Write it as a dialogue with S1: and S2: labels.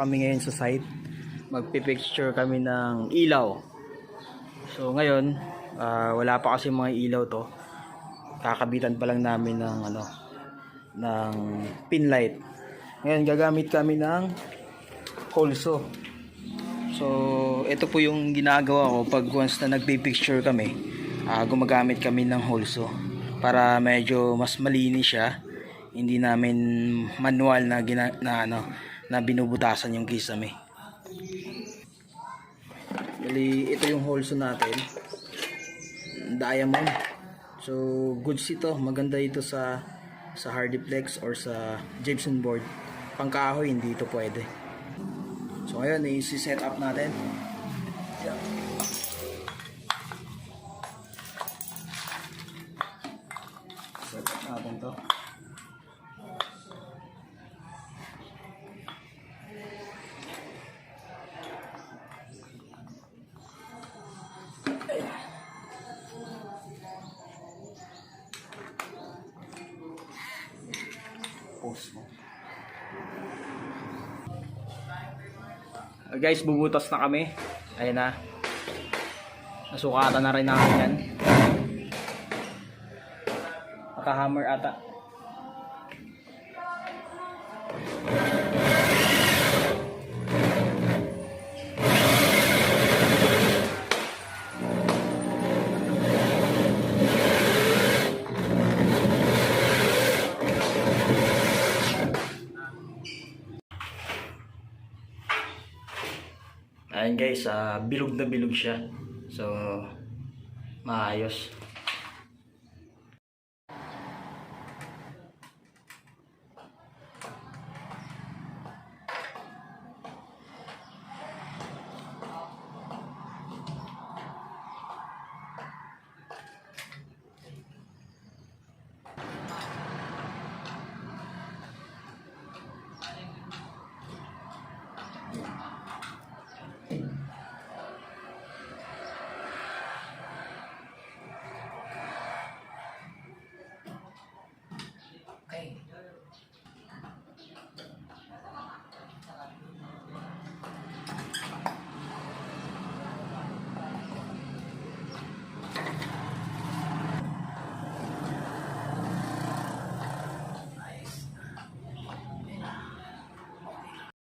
S1: kami ngayon sa site. Magpipicture kami ng ilaw. So ngayon, ah, wala pa kasi mga ilaw to. Kakabitan pa lang namin ng ano ng pin light. Ngayon gagamit kami ng holso. So ito po yung ginagawa ko pag once na nagpipicture kami, ah, gumagamit kami ng holso para medyo mas malinis siya. Hindi namin manual na gina, na ano na binubutasan yung kisame. Bali, ito yung holso natin. Diamond. So, goods ito. Maganda ito sa sa Hardiplex or sa gypsum board. Pangkahoy, hindi ito pwede. So, ngayon, i-set up natin. Set Post mo. Uh, guys, bubutas na kami. Ayan na. Nasukatan na rin namin yan. Nakahammer ata. Ayan guys, ah, bilog na bilog siya. So, maayos.